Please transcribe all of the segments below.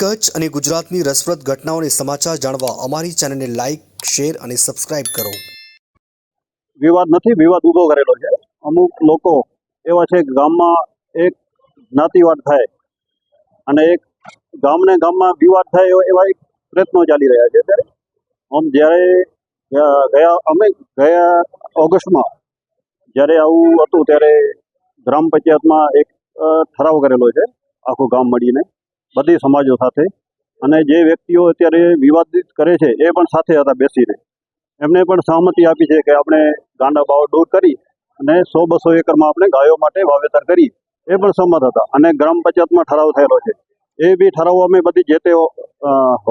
કચ્છ અને ગુજરાતની રસપ્રદ ઘટનાઓને સમાચાર જાણવા અમારી ચેનલને લાઇક શેર અને સબસ્ક્રાઇબ કરો. વિવાદ નથી, વિવાદ ઊભો કરેલો છે. અમુક લોકો એવા છે ગામમાં એક જ્ઞાતિવાદ થાય અને એક ગામને ગામમાં વિવાદ થાય એવા- એક પ્રયત્નો ચાલી રહ્યા છે આમ જ્યારે ગયા અમે, ગયા ઓગસ્ટમાં જ્યારે આવું હતું ત્યારે ગ્રામ પંચાયતમાં એક ઠરાવ કરેલો છે આખું ગામ મળીને. બધી સમાજો સાથે. અને જે વ્યક્તિઓ અત્યારે વિવાદિત કરે છે, એ પણ સાથે હતા, બેસીને. એમને પણ સહમતિ આપી છે કે આપણે ગાંડા બાવ દૂર કરી અને સો બસો એકરમાં આપણે ગાયો માટે વાવેતર કરી. એ પણ સહમત હતા. અને ગ્રામ પંચાયતમાં ઠરાવ થયેલો છે. એ બી ઠરાવો અમે બધી જે તે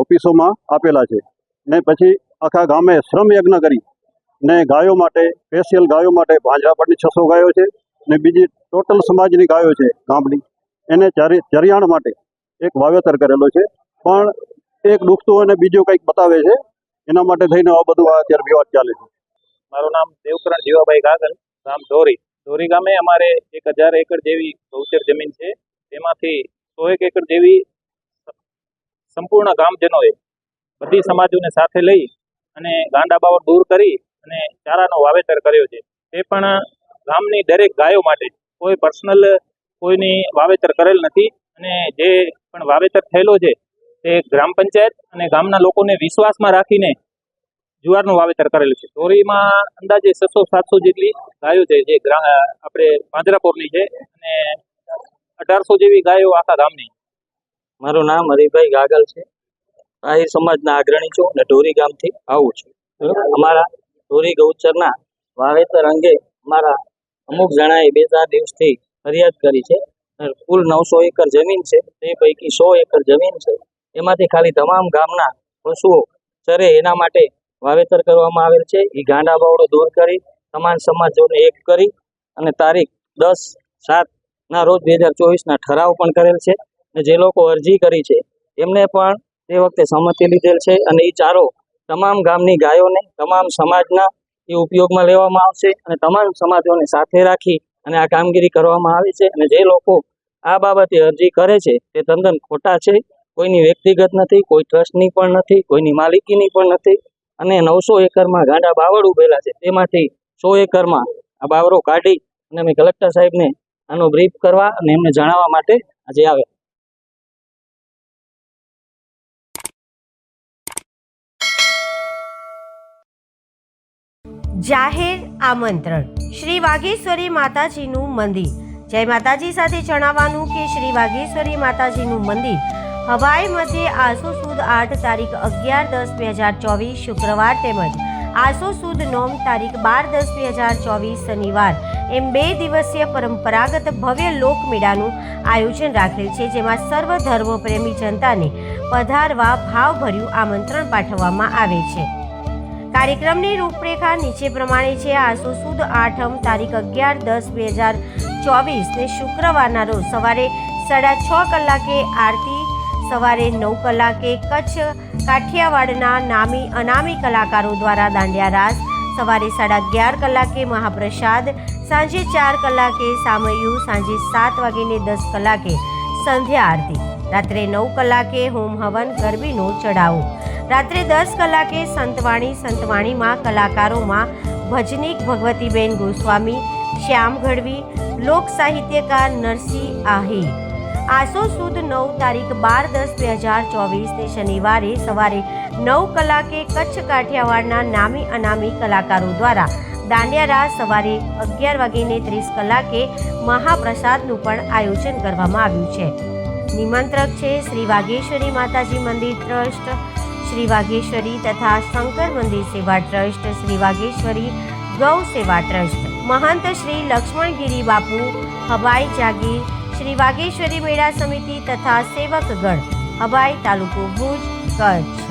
ઓફિસોમાં આપેલા છે. ને પછી આખા ગામે શ્રમ યજ્ઞ કરી. ને ગાયો માટે, સ્પેશિયલ ગાયો માટે ભાંજરાપરની છસો ગાયો છે. ને બીજી ટોટલ સમાજની ગાયો છે ગામની. એને ચરી, ચરિયાણ માટે એક વાવેતર કરેલો છે. પણ એક દુખતું અને બીજું કંઈક બતાવે છે. એના માટે થઈને આ બધું આ અત્યારે વિવાદ ચાલે છે. મારું નામ દેવકરણ જીવાભાઈ કાગલ ગામ ધોરી. ધોરી ગામે અમારે એક હજાર એકર જેવી ગૌચર જમીન છે. તેમાંથી સો એક એકર જેવી સંપૂર્ણ ગામજનોએ બધી સમાજોને સાથે લઈ અને ગાંડા બાવર દૂર કરી અને ચારાનો વાવેતર કર્યો છે. તે પણ ગામની દરેક ગાયો માટે કોઈ પર્સનલ કોઈની વાવેતર કરેલ નથી અને જે પણ વાવેતર થયેલો છે, તે ગ્રામ પંચાયત અને ગામના લોકોને વિશ્વાસમાં રાખીને જુવારનું વાવેતર કરેલું છે. ધોરીમાં અંદાજે છસો સાતસો જેટલી ગાયો છે, જે આપણે પાંજરાપોરની છે અને અઢારસો જેવી ગાયો આખા ગામની. મારું નામ હરિભાઈ ગાગલ છે. આહિર સમાજના અગ્રણી છું અને ઢોરી ગામથી આવું છું. અમારા ઢોરી ગૌચરના વાવેતર અંગે અમારા અમુક જણાએ બે ચાર દિવસથી ફરિયાદ કરી છે. કુલ નવસો એકર જમીન છે, તે પૈકી સો એકર જમીન છે. એમાંથી ખાલી તમામ ગામના પશુઓ ચરે એના માટે વાવેતર કરવામાં આવેલ છે. એ ગાંડા બાવડો દૂર કરી, તમામ સમાજોને એક કરી અને તારીખ દસ સાત ના રોજ બે હજાર ચોવીસના ઠરાવ પણ કરેલ છે અને જે લોકો અરજી કરી છે, એમને પણ તે વખતે સંમતિ લીધેલ છે અને એ ચારો તમામ ગામની ગાયોને, તમામ સમાજના એ ઉપયોગમાં લેવામાં આવશે અને તમામ સમાજોને સાથે રાખી અને આ કામગીરી કરવામાં આવે છે અને જે લોકો આ બાબતે અરજી કરે છે, તે તદ્દન ખોટા છે. કોઈની વ્યક્તિગત નથી, કોઈ ટ્રસ્ટની પણ નથી, કોઈની માલિકીની પણ નથી અને નવસો એકરમાં ગાંડા બાવળ ઉભેલા છે. તેમાંથી સો એકરમાં આ બાવરો કાઢી અને અમે કલેક્ટર સાહેબને આનો બ્રીફ કરવા અને એમને જણાવવા માટે આજે આવ્યા. જાહેર આમંત્રણ. શ્રી વાઘેશ્વરી માતાજીનું મંદિર. જય માતાજી સાથે જણાવવાનું કે શ્રી વાઘેશ્વરી માતાજીનું મંદિર હવાઈ મધ્યે આસો સુદ આઠ તારીખ અગિયાર દસ બે હજાર ચોવીસ શુક્રવાર તેમજ આસો સુદ નોમ તારીખ બાર દસ બે હજાર ચોવીસ શનિવાર એમ બે દિવસીય પરંપરાગત ભવ્ય લોકમેળાનું આયોજન રાખેલ છે, જેમાં સર્વ ધર્મ પ્રેમી જનતાને પધારવા ભાવભર્યું આમંત્રણ પાઠવવામાં આવે છે. કાર્યક્રમની રૂપરેખા નીચે પ્રમાણે છે. આસો સુદ આઠમ તારીખ અગિયાર દસ બે હજાર ચોવીસને શુક્રવારના રોજ સવારે સાડા છ કલાકે આરતી, સવારે નવ કલાકે કચ્છ, કાઠિયાવાડના નામી અનામી કલાકારો દ્વારા દાંડિયા રાસ, સવારે સાડા અગિયાર કલાકે મહાપ્રસાદ, સાંજે ચાર કલાકે સામયું, સાંજે સાત વાગીને દસ કલાકે સંધ્યા આરતી. રાત્રે નવ કલાકે હોમ હવન ગરબીનો ચડાવો રાત્રે દસ કલાકે સંતવાણી સંતવાણીમાં કલાકારોમાં ભજનીક ભગવતીબેન ગોસ્વામી, શ્યામ ગઢવી, લોક સાહિત્યકાર નરસિંહ આહિર. આસો સુદ નવ તારીખ બાર દસ બે હજાર ચોવીસને શનિવારે સવારે નવ કલાકે કચ્છ કાઠિયાવાડના નામી અનામી કલાકારો દ્વારા દાંડિયા રાસ સવારે અગિયાર વાગીને ત્રીસ કલાકે મહાપ્રસાદનું પણ આયોજન કરવામાં આવ્યું છે. નિમંત્રક છે શ્રી વાઘેશ્વરી માતાજી મંદિર ટ્રસ્ટ, શ્રી વાઘેશ્વરી તથા શંકર મંદિર સેવા ટ્રસ્ટ, શ્રી વાઘેશ્વરી ગૌ સેવા ટ્રસ્ટ. મહંત શ્રી લક્ષ્મણગીરી બાપુ હવાઈ જાગીર, શ્રી વાઘેશ્વરી મેળા સમિતિ તથા સેવકગણ હવાઈ તાલુકો ભુજ, કચ્છ.